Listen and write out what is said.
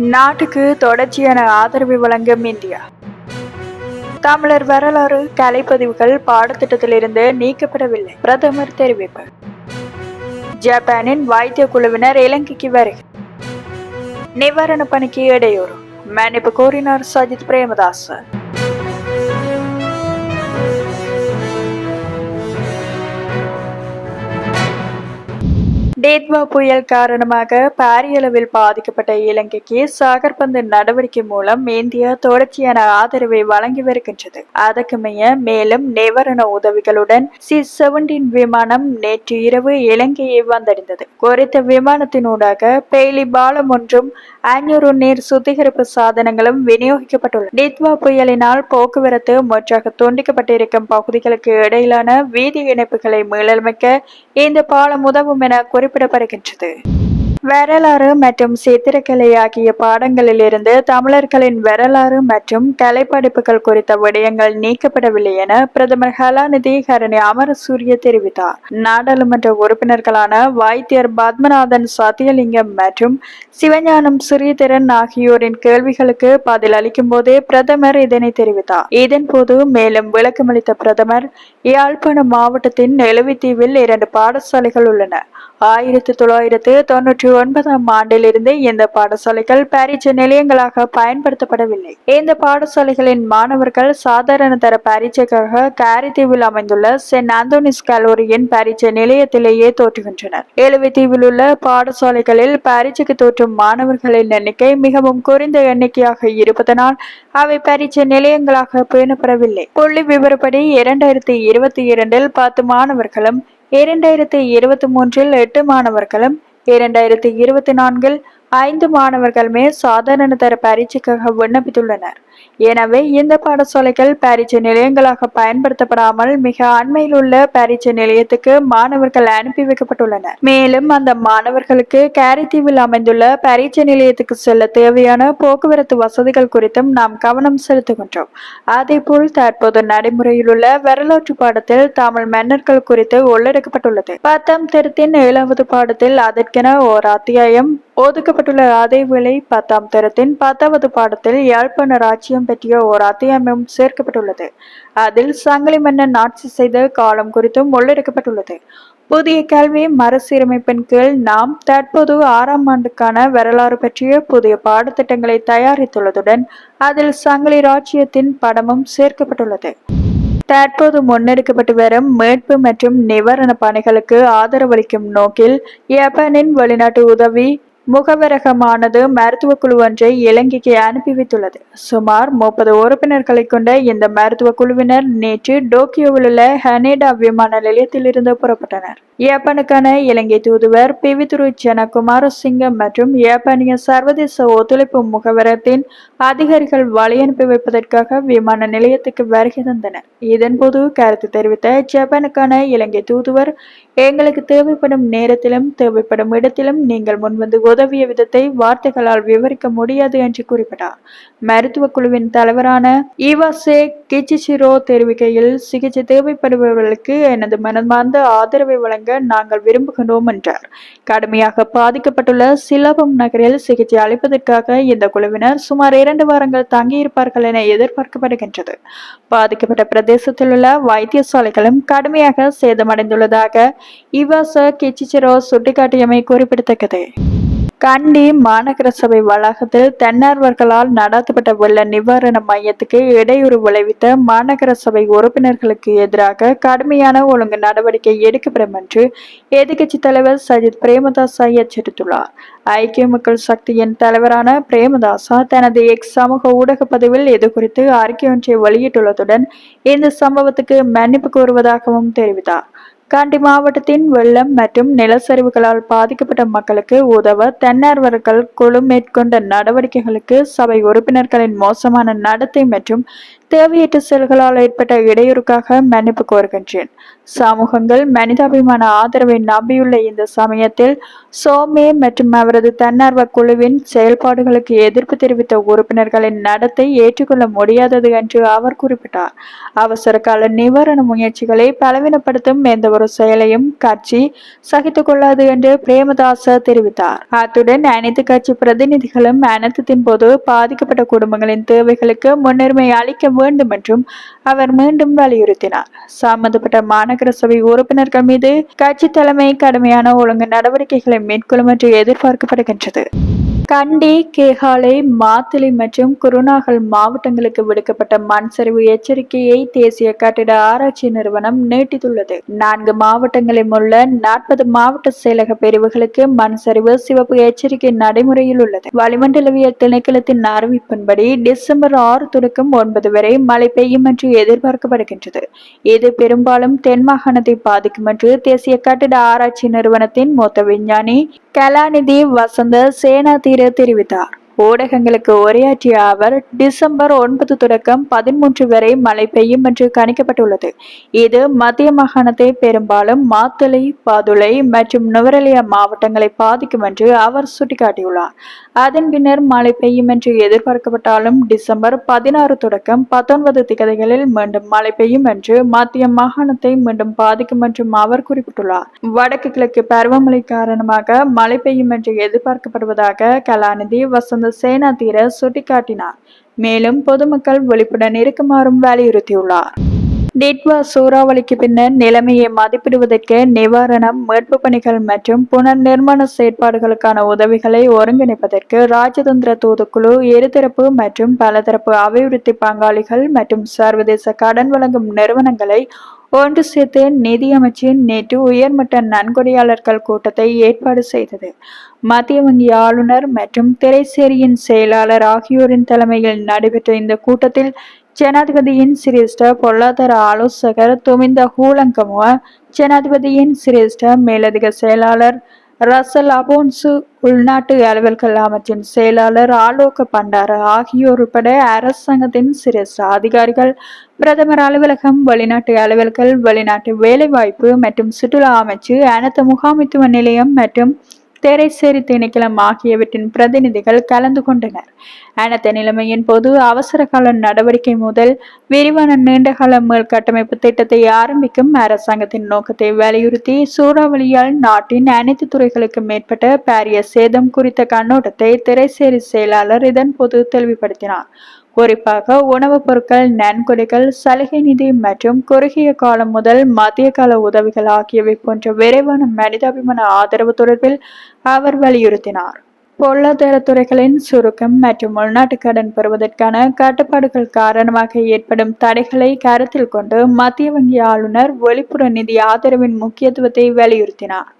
நாட்டுக்கு தொடர்ச்சியான ஆதரவை வழங்கும் இந்தியா. தமிழர் வரலாறு கலைப்பதிவுகள் பாடத்திட்டத்திலிருந்து நீக்கப்படவில்லை. பிரதமர் தெரிவிப்பு. ஜப்பானின் வைத்திய குழுவினர் இலங்கைக்கு வருகை. நிவாரண பணிக்கு இடையூறு. மன்னிப்பு கோரினார் சஜித் பிரேமதாஸ் டேத்வா புயல் காரணமாக பாரியளவில் பாதிக்கப்பட்ட இலங்கைக்கு சாகர்பந்து நடவடிக்கை மூலம் இந்தியா தொடர்ச்சியான ஆதரவை வழங்கி வருகின்றது. அதற்குமைய மேலும் நிவாரண உதவிகளுடன் சி செவன்டீன் விமானம் நேற்று இரவு இலங்கையை வந்தடைந்தது. குறித்த விமானத்தினூடாக பெய்லி பாலம் ஒன்றும் ஐநூறு நீர் சுத்திகரிப்பு சாதனங்களும் விநியோகிக்கப்பட்டுள்ளன. டித்வா புயலினால் போக்குவரத்து முற்றாக துண்டிக்கப்பட்டிருக்கும் பகுதிகளுக்கு இடையிலான வீதி இணைப்புகளை மீளமைக்க இந்த பாலம் உதவும் என குறிப்பிடப்படுகின்றது. வரலாறு மற்றும் சித்திரக்கலை ஆகிய பாடங்களிலிருந்து தமிழர்களின் வரலாறு மற்றும் கலைப்படைப்புகள் குறித்த விடயங்கள் நீக்கப்படவில்லை என பிரதமர் கலாநிதி ஹரணி அமரசூரிய தெரிவித்தார். நாடாளுமன்ற உறுப்பினர்களான வைத்தியர் பத்மநாதன் சத்தியலிங்கம் மற்றும் சிவஞானம் ஸ்ரீதரன் ஆகியோரின் கேள்விகளுக்கு பதில் அளிக்கும் போதே பிரதமர் இதனை தெரிவித்தார். இதன்போது மேலும் விளக்கமளித்த பிரதமர் யாழ்ப்பாண மாவட்டத்தின் நெலுவித்தீவில் இரண்டு பாடசாலைகள் உள்ளன. ஆயிரத்தி தொள்ளாயிரத்து தொன்னூற்றி ஒன்பதாம் ஆண்டிலிருந்து இந்த பாடசாலைகள் பரீட்சை நிலையங்களாக பயன்படுத்தப்படவில்லை. இந்த பாடசாலைகளின் மாணவர்கள் சாதாரண தர பாரிச்சைக்காக காரித்தீவில் அமைந்துள்ள சென்ட் ஆந்தோனிஸ் கல்லூரியின் பரீட்சை நிலையத்திலேயே தோற்றுகின்றனர். எழுவித்தீவில் உள்ள பாடசாலைகளில் பாரிச்சைக்கு தோற்றும் மாணவர்களின் எண்ணிக்கை மிகவும் குறைந்த எண்ணிக்கையாக இருப்பதனால் அவை பரீட்சை நிலையங்களாக பேணப்படவில்லை. புள்ளி விவரப்படி இரண்டாயிரத்தி இருபத்தி இரண்டில் பத்து மாணவர்களும் இரண்டாயிரத்தி இருபத்தி மூன்றில் எட்டு மாணவர்களும் இரண்டாயிரத்தி இருபத்தி நான்கில் ஐந்து மாணவர்களுமே சாதாரண தர பரீட்சைக்காக விண்ணப்பித்துள்ளனர். எனவே இந்த பாடசாலைகள் பரீட்சை நிலையங்களாக பயன்படுத்தப்படாமல் மிக அண்மையில் உள்ள பரீட்சை நிலையத்துக்கு மாணவர்கள் அனுப்பி வைக்கப்பட்டுள்ளனர் மேலும் அந்த மாணவர்களுக்கு கேரித்தீவில் அமைந்துள்ள பரீட்சை நிலையத்துக்கு செல்ல தேவையான போக்குவரத்து வசதிகள் குறித்தும் நாம் கவனம் செலுத்துகின்றோம். அதேபோல் தற்போது நடைமுறையில் உள்ள வரலாற்று பாடத்தில் தமிழ் மன்னர்கள் குறித்து உள்ளடக்கப்பட்டுள்ளது. பத்தாம் திருத்தின் ஏழாவது பாடத்தில் அதற்கென ஓர் அத்தியாயம் ஒதுக்கப்பட்டுள்ள. அதேவேளை பத்தாம் தரத்தின் பத்தாவது பாடத்தில் யாழ்ப்பாண ராஜ்யம் பற்றிய ஓர் அத்தியாயமும் சேர்க்கப்பட்டுள்ளது. அதில் சங்கிலி மன்னன் ஆட்சி செய்த காலம் குறித்தும் உள்ளடக்கப்பட்டுள்ளது. புதிய கல்வி மறுசீரமைப்பின் கீழ் நாம் தற்போது ஆறாம் ஆண்டுக்கான வரலாறு பற்றிய புதிய பாடத்திட்டங்களை தயாரித்துள்ளதுடன் அதில் சங்கிலி ராஜ்யத்தின் படமும் சேர்க்கப்பட்டுள்ளது. தற்போது முன்னெடுக்கப்பட்டு வரும் மீட்பு மற்றும் நிவாரண பணிகளுக்கு ஆதரவளிக்கும் நோக்கில் ஜப்பானின் வெளிநாட்டு உதவி முகவரகமானது மருத்துவ குழு ஒன்றை இலங்கைக்கு அனுப்பி வைத்துள்ளது. சுமார் முப்பது உறுப்பினர்களை கொண்ட இந்த மருத்துவ குழுவினர் நேற்று டோக்கியோவில் உள்ள ஹனேடா விமான நிலையத்திலிருந்து புறப்பட்டனர். ஜப்பானுக்கான இலங்கை தூதுவர் பிவிதுரு ஜன குமாரசிங்கம் மற்றும் ஏப்பானிய சர்வதேச ஒத்துழைப்பு முகவரத்தின் அதிகாரிகள் வழியனுப்பி வைப்பதற்காக விமான நிலையத்துக்கு வருகை தந்தனர். இதன்போது கருத்து தெரிவித்த ஜப்பானுக்கான இலங்கை தூதுவர் எங்களுக்கு தேவைப்படும் நேரத்திலும் தேவைப்படும் இடத்திலும் நீங்கள் முன்வந்து உதவிய விதத்தை வார்த்தைகளால் விவரிக்க முடியாது என்று குறிப்பிட்டார். மருத்துவ குழுவின் தலைவரான ஈவாசே கிச்சிசிரோ தெரிவிக்கையில் சிகிச்சை தேவைப்படுபவர்களுக்கு எனது மனமார்ந்த ஆதரவை வழங்க நாங்கள் விரும்புகிறோம் என்றார். கடுமையாக பாதிக்கப்பட்டுள்ள சிலபம் நகரில் சிகிச்சை அளிப்பதற்காக இந்த குழுவினர் சுமார் இரண்டு வாரங்கள் தங்கியிருப்பார்கள் என எதிர்பார்க்கப்படுகின்றது. பாதிக்கப்பட்ட பிரதேசத்தில் உள்ள வைத்தியசாலைகளும் கடுமையாக சேதமடைந்துள்ளதாக இவாச கிச்சிசிரோ சுட்டிக்காட்டியமை குறிப்பிடத்தக்கது. கண்டி மாநகர சபை வளாகத்தில் தன்னார்வர்களால் நடத்தப்பட்ட வெள்ள நிவாரண மையத்துக்கு இடையூறு விளைவித்த மாநகர சபை உறுப்பினர்களுக்கு எதிராக கடுமையான ஒழுங்கு நடவடிக்கை எடுக்கப்படும் என்று எதிர்க்கட்சி தலைவர் சஜித் பிரேமதாசா எச்சரித்துள்ளார். ஐக்கிய மக்கள் சக்தியின் தலைவரான பிரேமதாசா தனது எக்ஸ் சமூக ஊடக பதிவில் இது குறித்து அறிக்கை ஒன்றை வெளியிட்டுள்ளதுடன் இந்த சம்பவத்துக்கு மன்னிப்பு கோருவதாகவும் தெரிவித்தார். காண்டி மாவட்டத்தின் வெள்ளம் மற்றும் நிலச்சரிவுகளால் பாதிக்கப்பட்ட மக்களுக்கு உதவ தன்னார்வர்கள் குழு மேற்கொண்ட நடவடிக்கைகளுக்கு சபை உறுப்பினர்களின் மோசமான நடத்தை மற்றும் தேவையற்ற செயல்களால் ஏற்பட்ட இடையூறுக்காக மன்னிப்பு கோருகின்றேன். சமூகங்கள் மனிதாபிமான ஆதரவை நம்பியுள்ள இந்த சமயத்தில் சோமே மற்றும் அவரது தன்னார்வ குழுவின் செயல்பாடுகளுக்கு எதிர்ப்பு தெரிவித்த உறுப்பினர்களின் நடத்தை ஏற்றுக்கொள்ள முடியாதது என்று அவர் குறிப்பிட்டார். அவசர கால நிவாரண முயற்சிகளை பலவீனப்படுத்தும் எந்த ஒரு செயலையும் கட்சி சகித்துக் கொள்ளாது என்று பிரேமதாச தெரிவித்தார். அத்துடன் அனைத்து கட்சி பிரதிநிதிகளும் அனர்த்தத்தின் போது பாதிக்கப்பட்ட குடும்பங்களின் தேவைகளுக்கு முன்னுரிமை அளிக்க வேண்டும் என்றும் அவர் மீண்டும் வலியுறுத்தினார். சம்பந்தப்பட்ட மாநகர சபை உறுப்பினர்கள் மீது கட்சி தலைமை கடுமையான ஒழுங்கு நடவடிக்கைகளை மேற்கொள்ளும் என்று எதிர்பார்க்கப்படுகின்றது. கண்டி கேகாலை மாத்தளை மற்றும் குருநாகல் மாவட்டங்களுக்கு விடுக்கப்பட்ட மண் சரிவு எச்சரிக்கையை தேசிய கட்டிட ஆராய்ச்சி நிறுவனம் நீட்டித்துள்ளது. நான்கு மாவட்டங்களில் உள்ள நாற்பது மாவட்ட செயலக பிரிவுகளுக்கு மண் சரிவு சிவப்பு எச்சரிக்கை நடைமுறையில் உள்ளது. வளிமண்டலவியல் திணைக்களத்தின் அறிவிப்பின்படி டிசம்பர் ஆறு தொடக்கம் ஒன்பது வரை மழை பெய்யும் என்று எதிர்பார்க்கப்படுகின்றது. இது பெரும்பாலும் தென் மாகாணத்தை பாதிக்கும் என்று தேசிய கட்டிட ஆராய்ச்சி நிறுவனத்தின் மூத்த விஞ்ஞானி கலாநிதி வசந்த சேனாதீர தெரிவித்தார். ஊடகங்களுக்கு உரையாற்றிய அவர் டிசம்பர் ஒன்பது தொடக்கம் பதிமூன்று வரை மழை பெய்யும் என்று கணிக்கப்பட்டுள்ளது. இது மத்திய மாகாணத்தை பெரும்பாலும் மாத்தளை பாதுளை மற்றும் நுவரெலியா மாவட்டங்களை பாதிக்கும் என்று அவர் சுட்டிக்காட்டியுள்ளார். அதன் பின்னர் மழை பெய்யும் என்று எதிர்பார்க்கப்பட்டாலும் டிசம்பர் பதினாறு தொடக்கம் பத்தொன்பது திகதிகளில் மீண்டும் மழை பெய்யும் என்று மத்திய மாகாணத்தை மீண்டும் பாதிக்கும் என்றும் அவர் குறிப்பிட்டுள்ளார். வடக்கு கிழக்கு பருவமழை காரணமாக மழை பெய்யும் என்று எதிர்பார்க்கப்படுவதாக கலாநிதி வசந்த சேனாதீர சுட்டிக்காட்டினார். மேலும் பொதுமக்கள் விழிப்புடன் இருக்குமாறும் வலியுறுத்தியுள்ளார். டிட்வா சூறாவளிக்கு பின்னர் நிலைமையை மதிப்பிடுவதற்கு நிவாரணம் மீட்பு பணிகள் மற்றும் புனர் நிர்மாண செயற்பாடுகளுக்கான உதவிகளை ஒருங்கிணைப்பதற்கு ராஜதந்திர தூதுக்குழு இருதரப்பு மற்றும் பலதரப்பு அபிவிருத்தி பங்காளிகள் மற்றும் சர்வதேச கடன் வழங்கும் நிறுவனங்களை ஒன்று சேர்த்து நிதியமைச்சின் நேற்று உயர்மட்ட நன்கொடையாளர்கள் கூட்டத்தை ஏற்பாடு செய்தது. மத்திய வங்கி ஆளுநர் மற்றும் திரைசேரியின் செயலாளர் ஆகியோரின் தலைமையில் நடைபெற்ற இந்த கூட்டத்தில் ஜனாதிபதியின் சிரேஷ்ட பொருளாதார ஆலோசகர் துமிந்த ஹூலங்கமுவ ஜனாதிபதியின் சிரேஷ்ட மேலதிக செயலாளர் ரசல் அபோன்சு உள்நாட்டு அலுவல்கள் அமைச்சின் செயலாளர் ஆலோக பண்டார ஆகியோர் உட்பட அரசாங்கத்தின் சிரேஷ்ட அதிகாரிகள் பிரதமர் அலுவலகம் வெளிநாட்டு அலுவல்கள் வெளிநாட்டு வேலைவாய்ப்பு மற்றும் சுற்றுலா அமைச்சு அனைத்து முகாமைத்துவ நிலையம் மற்றும் தேரைசேரி திணைக்களம் ஆகியவற்றின் பிரதிநிதிகள் கலந்து கொண்டனர். அனைத்த நிலைமையின் போது அவசர கால நடவடிக்கை முதல் விரிவான நீண்டகால மேல் கட்டமைப்பு திட்டத்தை ஆரம்பிக்கும் அரசாங்கத்தின் நோக்கத்தை வலியுறுத்தி சூறாவளியால் நாட்டின் அனைத்து துறைகளுக்கும் மேற்பட்ட பாரிய சேதம் குறித்த கண்ணோட்டத்தை திரைசேரி செயலாளர் இதன் போது தெளிவுபடுத்தினார். குறிப்பாக உணவுப் பொருட்கள் நன்கொடைகள் சலுகை நிதி மற்றும் குறுகிய காலம் முதல் மத்திய கால உதவிகள் ஆகியவை போன்ற விரைவான மனிதாபிமான ஆதரவு தொடர்பில் அவர் வலியுறுத்தினார். பொருளாதார துறைகளின் சுருக்கம் மற்றும் உள்நாட்டு கடன் பெறுவதற்கான கட்டுப்பாடுகள் காரணமாக ஏற்படும் தடைகளை கருத்தில் கொண்டு மத்திய வங்கி ஆளுநர் வெளிப்புற நிதி ஆதரவின் முக்கியத்துவத்தை வலியுறுத்தினார்.